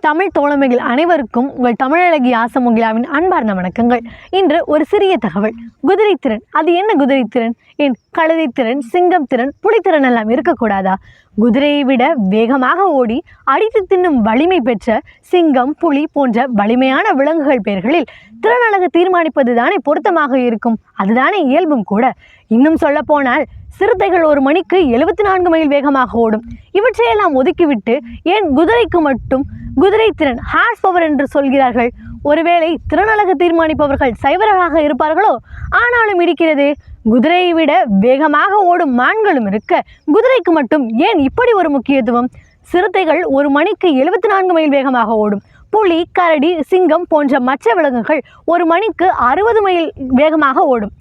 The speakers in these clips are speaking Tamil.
தமிழ் தோழமைகள் அனைவருக்கும் உங்கள் தமிழழகி ஆசமுகிலாவின் அன்பார்ந்த வணக்கங்கள். இன்று ஒரு சிறிய தகவல். குதிரைத்திறன் அது என்ன குதிரைத்திறன் ஏன் கழுதைத்திறன் சிங்கம் திறன் புலித்திறன் எல்லாம் இருக்கக்கூடாதா? குதிரையை விட வேகமாக ஓடி அடித்து தின்னும் வலிமை பெற்ற சிங்கம் புலி போன்ற வலிமையான விலங்குகள் பெயர்களில் திறனழகு தீர்மானிப்பது தானே பொருத்தமாக இருக்கும். அதுதானே இயல்பும் கூட. இன்னும் சொல்லப்போனால் சிறுத்தைகள் ஒரு மணிக்கு எழுபத்தி நான்கு மைல் வேகமாக ஓடும். இவற்றையெல்லாம் ஒதுக்கிவிட்டு ஏன் குதிரைக்கு மட்டும் குதிரை திறன் ஹார்ஸ் பவர் என்று சொல்கிறார்கள். ஒருவேளை திறனழகு தீர்மானிப்பவர்கள் சைவர்களாக இருப்பார்களோ? ஆனாலும் இருக்கிறது. குதிரையை விட வேகமாக ஓடும் மான்களும் இருக்க குதிரைக்கு மட்டும் ஏன் இப்படி ஒரு முக்கியத்துவம்? சிறுத்தைகள் ஒரு மணிக்கு எழுபத்தி நான்கு மைல் வேகமாக ஓடும். புலி கரடி சிங்கம் போன்ற மற்ற விலங்குகள் ஒரு மணிக்கு அறுபது மைல் வேகமாக ஓடும்.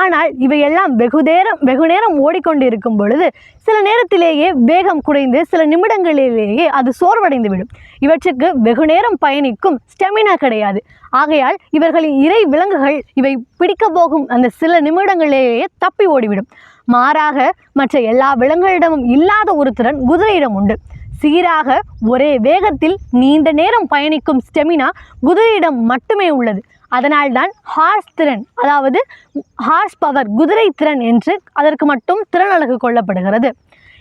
ஆனால் இவையெல்லாம் வெகு நேரம் வெகு நேரம் ஓடிக்கொண்டிருக்கும் பொழுது சில நேரத்திலேயே வேகம் குறைந்து சில நிமிடங்களிலேயே அது சோர்வடைந்து விடும் இவற்றுக்கு வெகு நேரம் பயணிக்கும் ஸ்டெமினா கிடையாது. ஆகையால் இவர்களின் இறை விலங்குகள் இவை பிடிக்க போகும் அந்த சில நிமிடங்களிலேயே தப்பி ஓடிவிடும். மாறாக மற்ற எல்லா விலங்குகளிடமும் இல்லாத ஒரு திறன் குதிரையிடம் உண்டு. சீராக ஒரே வேகத்தில் நீண்ட நேரம் பயணிக்கும் ஸ்டெமினா குதிரையிடம் மட்டுமே உள்ளது. அதனால்தான் ஹார்ஸ் திறன் அதாவது ஹார்ஸ் பவர் குதிரை திறன் என்று அதற்கு மட்டும் திறன் அழகு கொள்ளப்படுகிறது.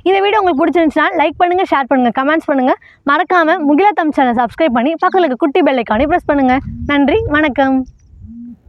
இந்த வீடியோ உங்களுக்கு பிடிச்சிருந்துச்சுன்னா லைக் பண்ணுங்கள் ஷேர் பண்ணுங்கள் கமெண்ட்ஸ் பண்ணுங்கள் மறக்காமல் முகிலா தம் சேனல் சப்ஸ்கிரைப் பண்ணி பக்கத்துக்கு குட்டி பெல்லைக்கானே ப்ரெஸ் பண்ணுங்கள் நன்றி வணக்கம்.